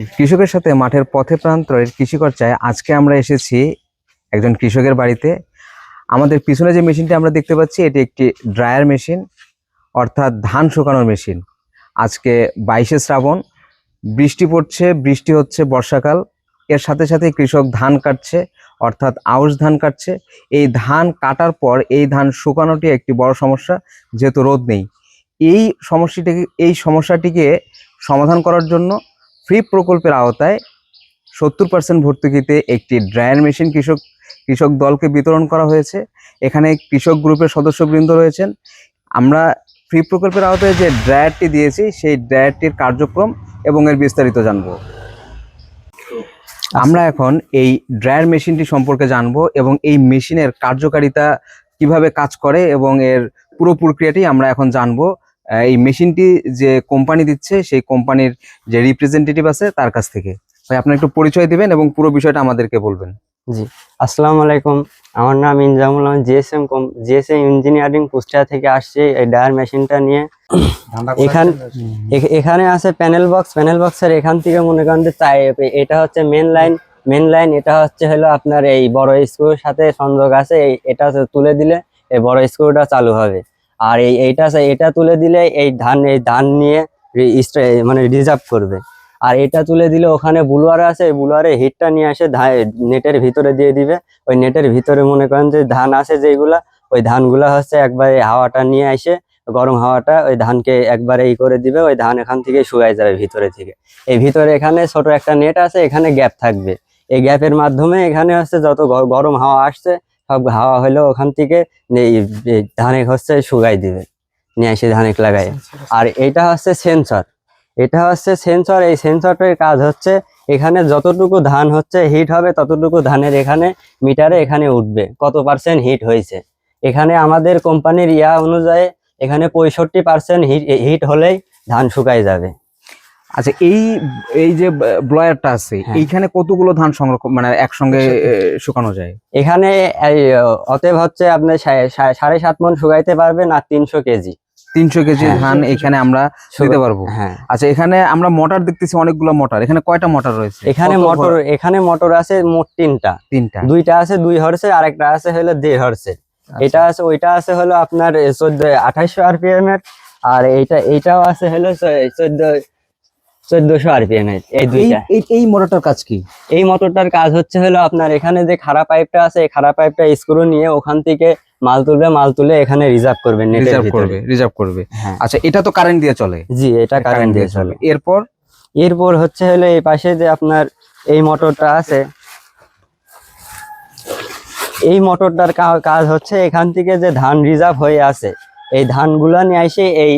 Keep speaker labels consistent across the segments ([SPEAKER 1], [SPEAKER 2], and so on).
[SPEAKER 1] কৃষকের সাথে মাঠের পথে প্রান্তরের কৃষিকর্চায় আজকে আমরা এসেছি একজন কৃষকের বাড়িতে। আমাদের পিছনে যে মেশিনটি আমরা দেখতে পাচ্ছি, এটি একটি ড্রায়ার মেশিন, অর্থাৎ ধান শুকানোর মেশিন। আজকে বাইশে শ্রাবণ, বৃষ্টি পড়ছে, বৃষ্টি হচ্ছে বর্ষাকাল। এর সাথে সাথে কৃষক ধান কাটছে, অর্থাৎ আউশ ধান কাটছে। এই ধান কাটার পর এই ধান শুকানোটি একটি বড় সমস্যা, যেহেতু রোদ নেই। এই সমস্যাটিকে এই সমস্যাটিকে সমাধান করার জন্য ফ্রি প্রকল্পের আওতায় সত্তর পার্সেন্ট ভর্তুকিতে একটি ড্রায়ার মেশিন কৃষক কৃষক দলকে বিতরণ করা হয়েছে। এখানে কৃষক গ্রুপের সদস্যবৃন্দ রয়েছেন। আমরা ফ্রি প্রকল্পের আওতায় যে ড্রায়ারটি দিয়েছি, সেই ড্রায়ারটির কার্যক্রম এবং এর বিস্তারিত জানব। আমরা এখন এই ড্রায়ার মেশিনটি সম্পর্কে জানব এবং এই মেশিনের কার্যকারিতা কীভাবে কাজ করে এবং এর পুরো প্রক্রিয়াটি আমরা এখন জানব। এই মেশিনটি যে কোম্পানি দিচ্ছে সেই কোম্পানির যে রিপ্রেজেন্টেটিভ আছে তার কাছ থেকে। ভাই আপনি একটু পরিচয় দিবেন এবং পুরো বিষয়টা আমাদেরকে বলবেন।
[SPEAKER 2] জি। আসসালামু আলাইকুম। আমার নাম Injamul GSM GSM engineering Kushtia থেকে আসছি এই ডায়ার মেশিনটা নিয়ে। এখান- এখ- এখানে আছে প্যানেল বক্স প্যানেল বক্সের এখান থেকে মনে করেন যে তাই এটা হচ্ছে মেন লাইন মেন লাইন এটা হচ্ছে হলো আপনার এই বড় স্ক্রুর সাথে সংযোগ আছে। এই এটা তুলে দিলে এই বড় স্ক্রুটা চালু হবে। আর এই এইটা এটা তুলে দিলে এই ধান এই ধান নিয়ে মানে রিজার্ভ করবে। আর এটা তুলে দিলে ওখানে বুলোয়ার আছে, এই বুলোয়ারে হিটটা নিয়ে আসে নেটের ভিতরে দিয়ে দিবে। ওই নেটের ভিতরে মনে করেন যে ধান আছে যেগুলা, ওই ধানগুলা হচ্ছে একবারে হাওয়াটা নিয়ে আসে, গরম হাওয়াটা ওই ধানকে একবারে ই করে দিবে, ওই ধান এখান থেকে শুকাই যাবে ভিতরে থেকে। এই ভিতরে এখানে ছোট একটা নেট আছে, এখানে গ্যাপ থাকবে। এই গ্যাপের মাধ্যমে এখানে হচ্ছে যত গরম হাওয়া আসছে সব হাওয়া হলো ওখান থেকে এই এই ধানে হচ্ছে শুকাই দিবে। নিয়ে এসে ধানে লাগাই আর এটা হচ্ছে সেন্সর। এটা হচ্ছে সেন্সর। এই সেন্সরটার কাজ হচ্ছে এখানে যতটুকু ধান হচ্ছে হিট হবে ততটুকু ধানের এখানে মিটারে এখানে উঠবে। কত পার্সেন্ট হিট হয়েছে? এখানে আমাদের কোম্পানির ইয়া অনুযায়ী এখানে পঁয়ষট্টি পার্সেন্ট হিট হিট হলেই ধান শুকাই যাবে।
[SPEAKER 1] আচ্ছা এই এই যে ব্লয়ারটা আছে
[SPEAKER 2] হ্যাঁ।
[SPEAKER 1] এইখানে কতগুলো ধান সংরক্ষণ মানে একসঙ্গে শুকানো যায়?
[SPEAKER 2] এখানে অতএব হচ্ছে আপনি সাড়ে সাত মন শুকাইতে পারবেন আর তিনশো কেজি।
[SPEAKER 1] তিনশো কেজি
[SPEAKER 2] হ্যাঁ।
[SPEAKER 1] ধান এখানে আমরা দিতে পারব।
[SPEAKER 2] হ্যাঁ।
[SPEAKER 1] আচ্ছা এখানে আমরা মোটর দেখতেছি অনেকগুলো মোটর। এখানে কয়টা মোটর রয়েছে?
[SPEAKER 2] এখানে মোটর এখানে মোটর আছে মোট তিনটা।
[SPEAKER 1] তিনটা।
[SPEAKER 2] দুইটা আছে দুই হর্সের আর একটা আছে হলো দেড় হর্সের
[SPEAKER 1] আচ্ছা।
[SPEAKER 2] এটা আছে ওইটা আছে হলো আপনার চোদ্দ আঠাইশো আরপিএম এর আর এইটা এইটাও আছে হলো চোদ্দ চোদ্দশো আরপিএম এই দুইটা।
[SPEAKER 1] এই- মোটরটার কাজ কি?
[SPEAKER 2] এই মোটরটার কাজ হচ্ছে হলো আপনার এখানে যে খারাপ পাইপটা আছে এই খারাপ পাইপটা স্ক্রু নিয়ে ওখান থেকে মাল তুলবে মাল তুলে এখানে রিজার্ভ করবে
[SPEAKER 1] রিজার্ভ করবে রিজার্ভ করবে।
[SPEAKER 2] হ্যাঁ।
[SPEAKER 1] আচ্ছা এটা তো কারেন্ট দিয়ে চলে।
[SPEAKER 2] জি এটা কারেন্ট দিয়ে চলে।
[SPEAKER 1] এরপর?
[SPEAKER 2] এরপর হচ্ছে হলো এই পাশে যে আপনার এই মোটরটা আছে এই মোটরটার কাজ হচ্ছে এখান থেকে যে ধান রিজার্ভ হয়ে আছে এই ধানগুলা নিয়ে এসে এই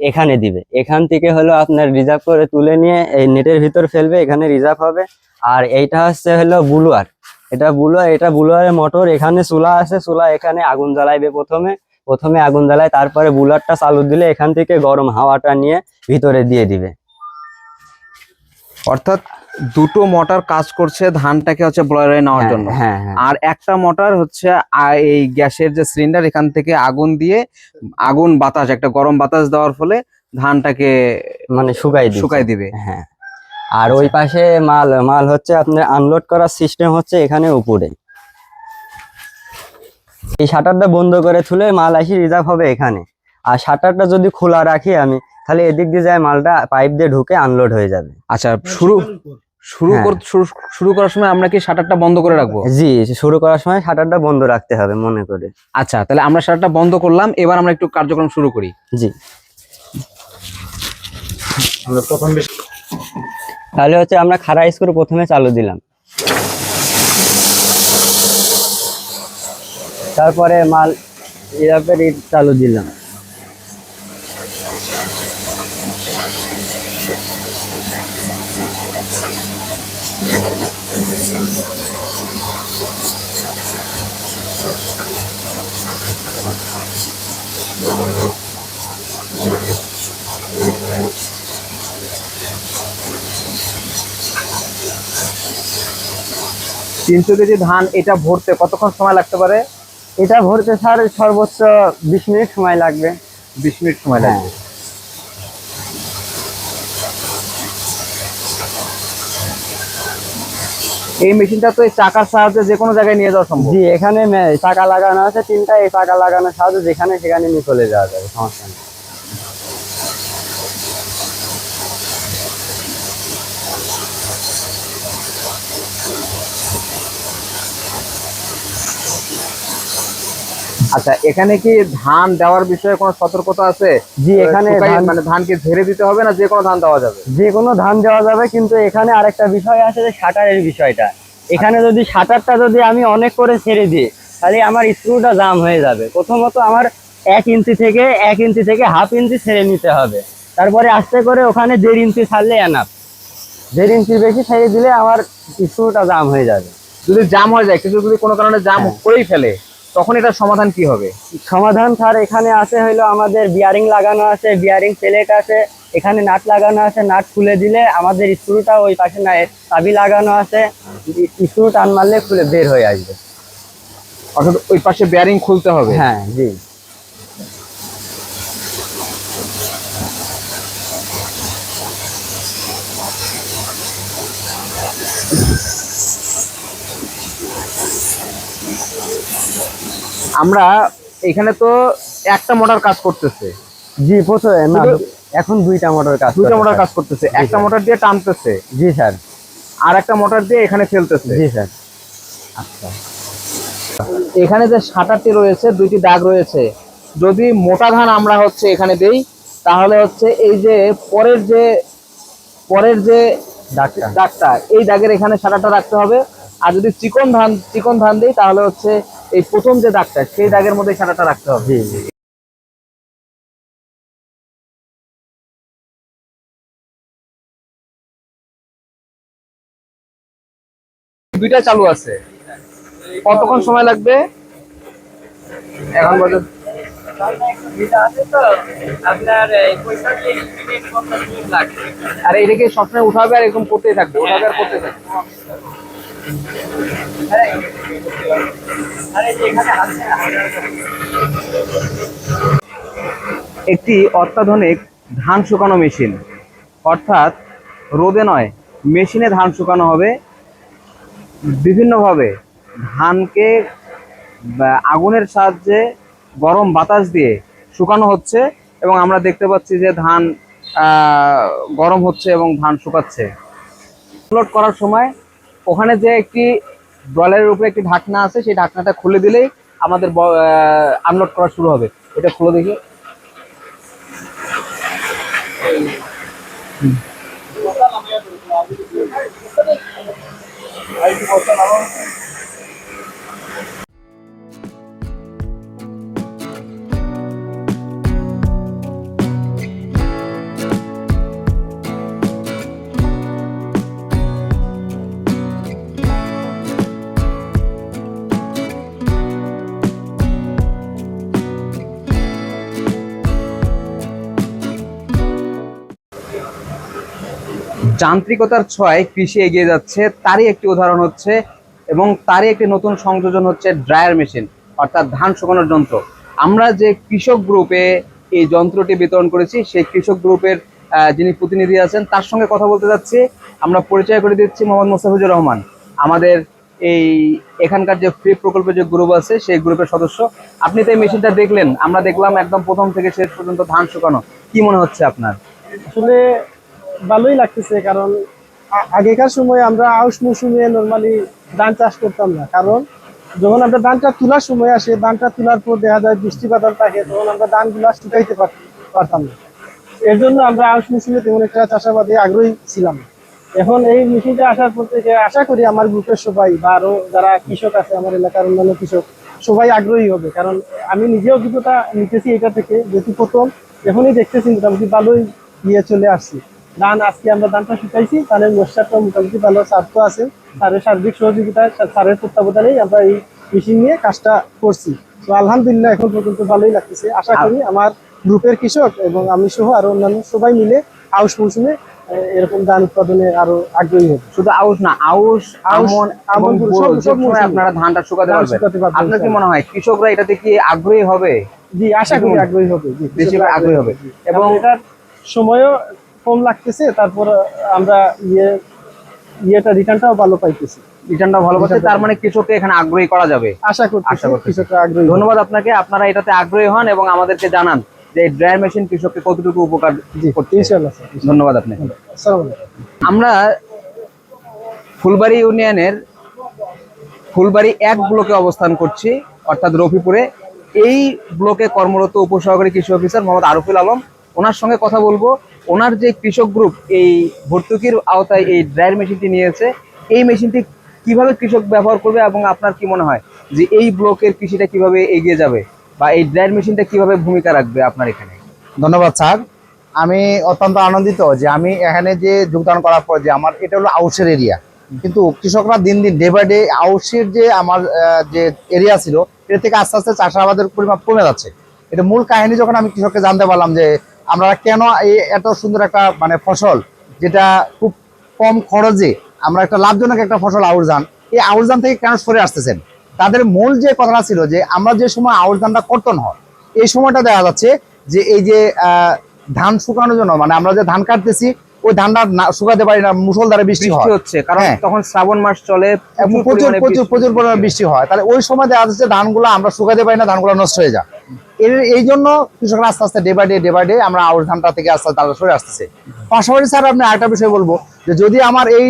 [SPEAKER 2] এখানে দিবে। এখান থেকে হলো আপনার রিজার্ভ করে তুলে নিয়ে এই নেটের ভিতর ফেলবে, এখানে রিজার্ভ হবে। আর এইটা হচ্ছে হলো বুলুয়ার। এটা বুলুয়ার, এটা বুলুয়ারের মোটর এখানে চুলা আছে, চুলা এখানে আগুন জ্বালাইবে প্রথমে। প্রথমে আগুন জ্বালায়, তারপরে বুলারটা চালু দিলে এখান থেকে গরম হাওয়াটা নিয়ে ভিতরে দিয়ে দিবে।
[SPEAKER 1] অর্থাৎ দুটো মোটর কাজ করছে ধানটাকে হচ্ছে ব্লয়ারে নেওয়ার
[SPEAKER 2] হ্যাঁ,
[SPEAKER 1] জন্য।
[SPEAKER 2] হ্যাঁ হ্যাঁ।
[SPEAKER 1] আর একটা মোটর হচ্ছে এই গ্যাসের যে সিলিন্ডার এখান থেকে আগুন দিয়ে আগুন বাতাস একটা গরম বাতাস দেওয়ার ফলে ধানটাকে
[SPEAKER 2] মানে শুকাই।
[SPEAKER 1] শুকাই দিবে।
[SPEAKER 2] হ্যাঁ। আর ওই পাশে মাল মাল হচ্ছে আপনার আনলোড করার সিস্টেম হচ্ছে এখানে উপরে। এই শাটারটা বন্ধ করে তুলে মাল আসি রিজার্ভ হবে এখানে। আর শাটারটা যদি খোলা রাখি আমি তাহলে এদিক দিয়ে যায় মালটা পাইপ দিয়ে ঢুকে আনলোড হয়ে যাবে।
[SPEAKER 1] আচ্ছা শুরু শুরু
[SPEAKER 2] হ্যাঁ।
[SPEAKER 1] কর- শুরু- শুরু করার সময় আমরা কি শাটারটা বন্ধ করে রাখব?
[SPEAKER 2] জি শুরু করার সময় শাটারটা বন্ধ রাখতে হবে মনে করে।
[SPEAKER 1] আচ্ছা তাহলে আমরা শাটারটা বন্ধ করলাম এবার আমরা একটু কার্যক্রম শুরু করি।
[SPEAKER 2] জি। তাহলে হচ্ছে আমরা খাড়া স্ক্রু প্রথমে চালু দিলাম। তারপরে মাল চালু দিলাম।
[SPEAKER 1] তিনশো কেজি ধান এটা ভরতে কতক্ষণ সময় লাগতে পারে?
[SPEAKER 2] এটা ভরতে স্যার সর্বোচ্চ বিশ মিনিট সময় লাগবে।
[SPEAKER 1] বিশ মিনিট সময় লাগবে। এই মেশিনটা তো এই চাকার সাহায্যে যে কোনো জায়গায় নিয়ে যাওয়া সম্ভব।
[SPEAKER 2] জি এখানে চাকা লাগানো আছে তিনটা এই চাকা লাগানোর সাহায্যে যেখানে সেখানে নিয়ে চলে যাওয়া যাবে সমস্যা নেই।
[SPEAKER 1] আচ্ছা এখানে কি ধান দেওয়ার বিষয়ে কোনো সতর্কতা আছে?
[SPEAKER 2] জি এখানে
[SPEAKER 1] মানে ধানকে ঝেড়ে দিতে হবে না যে কোনো ধান দেওয়া যাবে?
[SPEAKER 2] যে কোনো ধান দেওয়া যাবে কিন্তু এখানে আরেকটা বিষয় আছে যে শাটারের বিষয়টা। এখানে যদি শাটারটা যদি আমি অনেক করে ছেড়ে দিই তাহলে আমার স্ক্রুটা জাম হয়ে যাবে। প্রথমত আমার এক ইঞ্চি থেকে এক ইঞ্চি থেকে হাফ ইঞ্চি ছেড়ে নিতে হবে। তারপরে আস্তে করে ওখানে দেড় ইঞ্চি ছাড়লে এনাফ দেড় ইঞ্চি বেশি ছেড়ে দিলে আমার স্ক্রুটা জাম হয়ে যাবে।
[SPEAKER 1] যদি জাম হয়ে যায় কিছু যদি কোনো কারণে জাম করেই ফেলে তখন এটা সমাধান কি হবে?
[SPEAKER 2] সমাধান স্যার এখানে আছে হইল আমাদের বিয়ারিং লাগানো আছে বিয়ারিং প্লেট আছে এখানে নাট লাগানো আছে নাট খুলে দিলে আমাদের স্ক্রুটা ওই পাশে না চাবি লাগানো আছে স্ক্রু টান মারলে খুলে বের হয়ে আসবে।
[SPEAKER 1] অর্থাৎ ওই পাশে বিয়ারিং খুলতে হবে।
[SPEAKER 2] হ্যাঁ জি।
[SPEAKER 1] আমরা এখানে তো একটা মোটর কাজ করতেছে।
[SPEAKER 2] জি প্রথমে না এখন দুইটা মোটর কাজ
[SPEAKER 1] দুইটা মোটর কাজ করতেছে। একটা মোটর দিয়ে টানতেছে।
[SPEAKER 2] জি স্যার।
[SPEAKER 1] আর একটা মোটর দিয়ে এখানে ফেলতেছে।
[SPEAKER 2] জি স্যার। আচ্ছা।
[SPEAKER 1] এখানে যে সাঁটারটি রয়েছে দুইটি দাগ রয়েছে। যদি মোটা ধান আমরা হচ্ছে এখানে দেই তাহলে হচ্ছে এই যে পরের যে পরের যে
[SPEAKER 2] ডাক্তার
[SPEAKER 1] দাগটা এই দাগের এখানে সাঁটারটা রাখতে হবে। আর যদি চিকন ধান চিকন ধান দিই তাহলে হচ্ছে এই প্রথম যে দাগটা সেই দাগের মধ্যে সাঁটারটা রাখতে হবে। দুইটা চালু আছে। কতক্ষণ সময় লাগবে? এখন বাজে আর এটাকে সবসময় উঠাবে আর এরকম করতেই থাকবে উঠাবে আর করতে থাকবে। একটি অত্যাধুনিক ধান শুকানো মেশিন। অর্থাৎ রোদে নয়, মেশিনে ধান শুকানো হবে। বিভিন্নভাবে ধানকে আগুনের সাহায্যে গরম বাতাস দিয়ে শুকানো হচ্ছে এবং আমরা দেখতে পাচ্ছি যে ধান গরম হচ্ছে এবং ধান শুকাচ্ছে। আপলোড করার সময় ওখানে যে একটি ব্রয়লারের উপরে একটি ঢাকনা আছে, সেই ঢাকনাটা খুলে দিলেই আমাদের আনলোড করা শুরু হবে। এটা খুলে দেখি। যান্ত্রিকতার ছয় কৃষি এগিয়ে যাচ্ছে। তারই একটি উদাহরণ হচ্ছে এবং তারই একটি নতুন সংযোজন হচ্ছে ড্রায়ার মেশিন, অর্থাৎ ধান শুকানোর যন্ত্র। আমরা যে কৃষক গ্রুপে এই যন্ত্রটি বিতরণ করেছি, সেই কৃষক গ্রুপের যিনি প্রতিনিধি আছেন, তার সঙ্গে কথা বলতে যাচ্ছি। আমরা পরিচয় করে দিচ্ছি মোহাম্মদ মোস্তাফিজুর রহমান। আমাদের এই এখানকার যে ফ্রি প্রকল্পের যে গ্রুপ আছে, সেই গ্রুপের সদস্য। আপনি তো এই মেশিনটা দেখলেন, আমরা দেখলাম একদম প্রথম থেকে শেষ পর্যন্ত ধান শুকানো। কি মনে হচ্ছে আপনার?
[SPEAKER 3] আসলে ভালোই লাগতেছে, কারণ আগেকার সময় আমরা আউশ মৌসুমে নর্মালি ধান চাষ করতাম না। কারণ যখন আমরা ধানটা তোলার সময় আসে, ধানটা তোলার পর দেখা যায় বৃষ্টি বাদল থাকে, তখন আমরা ধানগুলা শুকাইতে পারতাম না। এর জন্য আমরা আউশ মৌসুমে তেমন একটা চাষাবাদে আগ্রহী ছিলাম। এখন এই মেশিনটা আসার পর থেকে আশা করি আমার গ্রুপের সবাই বা আরও যারা কৃষক আছে, আমার এলাকার অন্যান্য কৃষক, সবাই আগ্রহী হবে। কারণ আমি নিজে অভিজ্ঞতা নিতেছি এটা থেকে, যেহেতু প্রথম, এখনই দেখতেছি মোটামুটি ভালোই ইয়ে চলে আসছি। ধান আজকে আমরা ধানটা শুকাইছি ধানের মশলাটা মোটামুটি ভালো স্বার্থ আছে। স্যারের সার্বিক সহযোগিতায় স্যার- স্যারের তত্ত্বাবধানেই আমরা এই মেশিন নিয়ে কাজটা করছি। তো আলহামদুলিল্লাহ এখন পর্যন্ত ভালোই লাগতেছে। আশা করি আমার গ্রুপের কৃষক এবং আমি সহ আরও অন্যান্য সবাই মিলে আউশ মৌসুমে এরকম ধান উৎপাদনে আরও আগ্রহী হবে।
[SPEAKER 1] শুধু আউশ না আউশ
[SPEAKER 3] আউশ,
[SPEAKER 1] আমন
[SPEAKER 3] আমন, সব-
[SPEAKER 1] আপনারা ধানটা শুকাতে পারবেন। আপনার কি মনে হয় কৃষকরা এটাতে কি আগ্রহী হবে?
[SPEAKER 3] জি আশা করি আগ্রহী হবে। জি,
[SPEAKER 1] বেশি আগ্রহী হবে।
[SPEAKER 3] এবং
[SPEAKER 1] এবং
[SPEAKER 3] এটার সময়ও কম লাগতেছে তারপর আমরা ইয়ে ইয়েটা রিটার্নটাও ভালো পাইতেছি।
[SPEAKER 1] রিটার্নটা ভালো পাচ্ছে তার মানে কৃষককে এখানে আগ্রহী করা যাবে।
[SPEAKER 3] আশা করতেছি। কৃষকরা আগ্রহী
[SPEAKER 1] ধন্যবাদ আপনাকে আপনারা এটাতে আগ্রহী হন এবং আমাদেরকে জানান যে ড্রায়ার মেশিন কৃষককে কতটুকু উপকার করছে।
[SPEAKER 3] ইনশাআল্লাহ
[SPEAKER 1] ধন্যবাদ আপনাকে। আমরা ফুলবাড়ি ইউনিয়নের ফুলবাড়ি এক ব্লকে অবস্থান করছি অর্থাৎ রফিপুরে। এই ব্লকে কর্মরত উপসহকারী কৃষি অফিসার মোহাম্মদ আরফুল আলম ওনার সঙ্গে কথা বলব। ওনার যে কৃষক গ্রুপ এই ভর্তুকির আওতায় এই ড্রায়ার মেশিনটি নিয়েছে, এই মেশিনটি কীভাবে কৃষক ব্যবহার করবে এবং আপনার কি মনে হয় যে এই ব্লকের কৃষিটা কীভাবে এগিয়ে যাবে বা এই ড্রায়ার মেশিনটা কীভাবে ভূমিকা রাখবে আপনার এখানে?
[SPEAKER 4] ধন্যবাদ, স্যার। আমি অত্যন্ত আনন্দিত যে আমি এখানে যে যোগদান করার পর যে আমার, এটা হলো আউসের এরিয়া কিন্তু কৃষকরা দিন দিন ডে বাই ডে আউসের যে আমার যে এরিয়া ছিল এটা থেকে আস্তে আস্তে চাষাবাদের পরিমাণ কমে যাচ্ছে। এটা মূল কাহিনী যখন আমি কৃষককে জানতে পারলাম যে আমরা কেন এই এত সুন্দর একটা মানে ফসল যেটা খুব কম খরচে আমরা একটা লাভজনক একটা ফসল আউশ ধান এই আউশ ধান থেকে কেন সরে আসতেছেন? তাদের মূল যে কথাটা ছিল যে আমরা যে সময় আউশ ধানটা কর্তন হয় এই সময়টা দেখা যাচ্ছে যে এই যে আহ, ধান শুকানোর জন্য মানে আমরা যে ধান কাটতেছি ওই ধানটা না- শুকাতে পারি না মুসলধারে বৃষ্টি
[SPEAKER 1] বৃষ্টি হচ্ছে কারণ
[SPEAKER 4] হ্যাঁ।
[SPEAKER 1] তখন শ্রাবণ মাস চলে
[SPEAKER 4] প্রচুর প্রচুর প্রচুর পরিমাণে বৃষ্টি হয়। তাহলে ওই সময় দেখা যাচ্ছে ধানগুলো আমরা শুকাতে পারি না ধানগুলো নষ্ট হয়ে যায়। এর এই জন্য কৃষকরা আস্তে আস্তে day by day day by day আমরা আউশ ধানটা থেকে আস্তে আস্তে সরে আসতেছে। পাশাপাশি স্যার আপনি আরেকটা বিষয় বলব, যে যদি আমার এই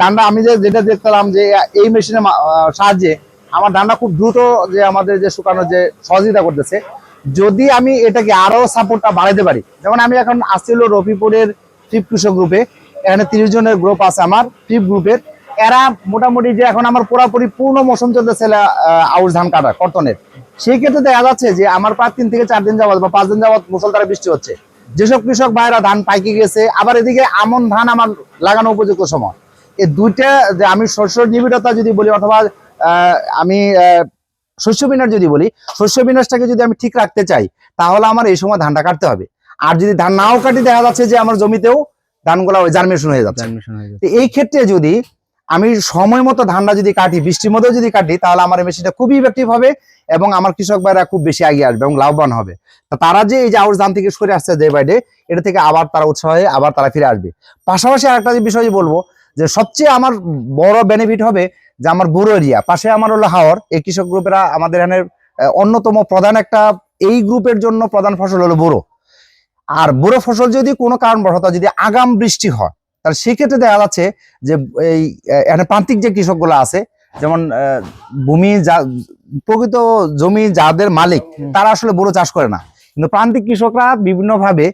[SPEAKER 4] ধানটা আমি যে যেটা দেখলাম যে এই মেশিনের সাহায্যে আমার ধানটা খুব দ্রুত যে আমাদের যে শুকানোর যে সহযোগিতা করতেছে, যদি আমি এটাকে আরও সাপোর্টটা বাড়াইতে পারি, যেমন আমি এখন আসছিল রফিপুরের ফিফ কৃষক গ্রুপে এখানে তিরিশ জনের গ্রুপ আছে আমার ফিফ গ্রুপের এরা। মোটামুটি যে এখন আমার পুরাপুরি পূর্ণ মৌসুম চলতেছে আউশ ধান কাটা কর্তনের। সেই ক্ষেত্রে দেখা যাচ্ছে যে আমার প্রায় তিন থেকে চার দিন যাবত বা পাঁচ দিন যাবত মুসলধারে বৃষ্টি হচ্ছে। যেসব কৃষক ভাইরা ধান পাইকে গেছে আবার এদিকে আমন ধান আমার লাগানো উপযুক্ত সময়। এই দুইটা যে আমি শস্য নিবিড়তা যদি বলি অথবা আমি শস্য বিনাশ যদি বলি শস্য বিনাশটাকে যদি আমি ঠিক রাখতে চাই তাহলে আমার এই সময় ধানটা কাটতে হবে। আর যদি ধান নাও কাটি দেখা যাচ্ছে যে আমার জমিতেও ধানগুলো জার্মিনেশন হয়ে যাচ্ছে।
[SPEAKER 1] হয়ে
[SPEAKER 4] এই ক্ষেত্রে যদি আমি সময় মতো ধানটা যদি কাটি বৃষ্টির মধ্যেও যদি কাটি তাহলে আমার মেশিনটা খুবই ইফেক্টিভ হবে। এবং আমার কৃষক ভাইরা খুব বেশি এগিয়ে আসবে এবং লাভবান হবে। তা তারা যে এই যে আউশ ধান থেকে সরে আসছে ডে বাই ডে এটা থেকে আবার তারা উৎসাহ আবার তারা ফিরে আসবে। পাশাপাশি আরেকটা যে বিষয় বলব, যে সবচেয়ে আমার বড় বেনিফিট হবে যে আমার বুড়ো এরিয়া, পাশে আমার হলো হাওর। এই কৃষক গ্রুপেরা আমাদের এখানে অন্যতম প্রধান একটা, এই গ্রুপের জন্য প্রধান ফসল হলো বুড়ো আর বুড়ো ফসল যদি কোনো কারণবশত যদি আগাম বৃষ্টি হয়, তাহলে সেক্ষেত্রে দেখা যাচ্ছে যে এই এখানে প্রান্তিক যে কৃষকগুলো আছে যেমন ভূমি যা প্রকৃত জমি যাদের মালিক তারা আসলে বুড়ো চাষ করে না। কিন্তু প্রান্তিক কৃষকরা বিভিন্নভাবে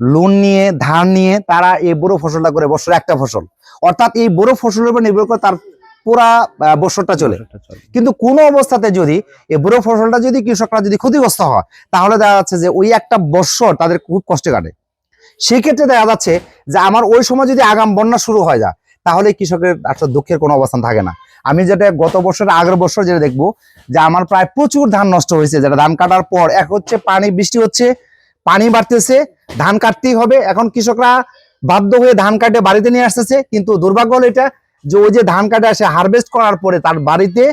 [SPEAKER 4] লোন নিয়ে ধান নিয়ে তারা এই বুড়ো ফসলটা করে বছরে একটা ফসল। অর্থাৎ এই বুড়ো ফসলের উপর নির্ভর করে তার পুরা বছরটা চলে। কিন্তু কোনো অবস্থাতে যদি এই বুড়ো ফসলটা যদি কৃষকরা যদি ক্ষতিগ্রস্ত হয় তাহলে দেখা যাচ্ছে যে ওই একটা বছর তাদের খুব কষ্টে কাটে। সেই ক্ষেত্রে দেখা যাচ্ছে যে আমার ওই সময় যদি আগাম বন্যা শুরু হয়ে যায় তাহলে কৃষকের আসলে দুঃখের কোনো অবস্থান থাকে না। আমি যেটা গত বছর আগের বছর যেটা দেখব যে আমার প্রায় প্রচুর ধান নষ্ট হয়েছে। যেটা ধান কাটার পর এক হচ্ছে পানি বৃষ্টি হচ্ছে পানি বাড়তেছে ধান কাটতেই হবে। এখন কৃষকরা বাধ্য হয়ে ধান কাটে বাড়িতে নিয়ে আসতেছে। কিন্তু দুর্ভাগ্য হলো এটা যে ওই যে ধান কাটে আসে হারভেস্ট করার পরে তার বাড়িতে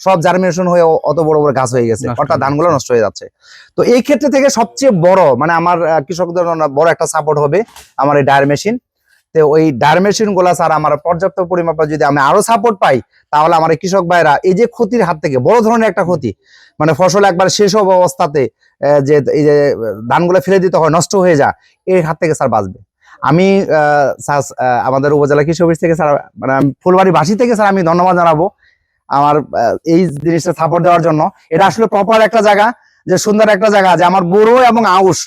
[SPEAKER 4] সব জার্মিনেশন হয়ে অত বড় বড় গাছ হয়ে গেছে। অর্থাৎ ধানগুলো নষ্ট হয়ে যাচ্ছে। তো এই ক্ষেত্রে থেকে সবচেয়ে বড় মানে আমার কৃষকদের বড় একটা সাপোর্ট হবে আমার এই ডায়ার মেশিন তো ওই ডায়ার মেশিনগুলা স্যার আমার পর্যাপ্ত পরিমাপে যদি আমি আরও সাপোর্ট পাই, তাহলে আমার কৃষক ভাইরা এই যে ক্ষতির হাত থেকে, বড় ধরনের একটা ক্ষতি মানে ফসল একবার শেষ হব অবস্থাতে যে এই যে ধানগুলো ফেলে দিতে হয়, নষ্ট হয়ে যায়, এর হাত থেকে স্যার বাঁচবে। আমি আমাদের উপজেলা কৃষি অফিস থেকে স্যার মানে ফুলবাড়ি বাসী থেকে স্যার আমি ধন্যবাদ জানাব, আমার এই জিনিসটা সাপোর্ট দেওয়ার জন্য। এটা আসলে প্রপার একটা জায়গা, যে সুন্দর একটা জায়গা, যে আমার বড় এবং আউশ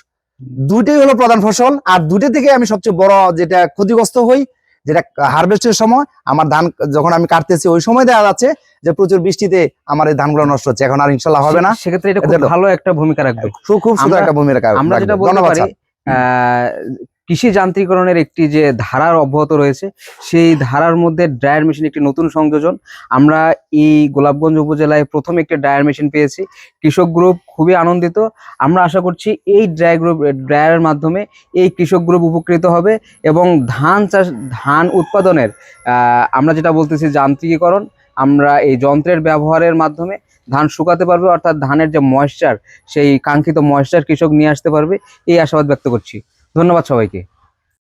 [SPEAKER 4] দুইটাই হলো প্রধান ফসল আর দুটো থেকে আমি সবচেয়ে বড় যেটা ক্ষতিগ্রস্ত হই যেটা হারভেস্টের সময় আমার ধান যখন আমি কাটতেছি ওই সময় দেখা যাচ্ছে যে প্রচুর বৃষ্টিতে আমার এই ধানগুলো নষ্ট হচ্ছে। এখন আর ইনশাল্লাহ হবে না।
[SPEAKER 1] সেক্ষেত্রে এটা ভালো একটা ভূমিকা রাখবে।
[SPEAKER 4] খুব খুব সুন্দর একটা ভূমিকা রাখবে।
[SPEAKER 1] আমরা যেটা বলতে
[SPEAKER 4] ধন্যবাদ
[SPEAKER 1] পারি কৃষি যান্ত্রিকরণের একটি যে ধারার অব্যাহত রয়েছে, সেই ধারার মধ্যে ড্রায়ার মেশিন একটি নতুন সংযোজন। আমরা এই গোলাপগঞ্জ উপজেলায় প্রথম একটি ড্রায়ার মেশিন পেয়েছি। কৃষক গ্রুপ খুবই আনন্দিত। আমরা আশা করছি এই ড্রায়ার গ্রুপ ড্রায়ারের মাধ্যমে এই কৃষক গ্রুপ উপকৃত হবে এবং ধান চাষ, ধান উৎপাদনের আমরা যেটা বলতেছি যান্ত্রিকীকরণ, আমরা এই যন্ত্রের ব্যবহারের মাধ্যমে ধান শুকাতে পারবে, অর্থাৎ ধানের যে ময়েশ্চার সেই কাঙ্ক্ষিত ময়েশ্চার কৃষক নিয়ে আসতে পারবে, এই আশাবাদ ব্যক্ত করছি। ধন্যবাদ সবাইকে।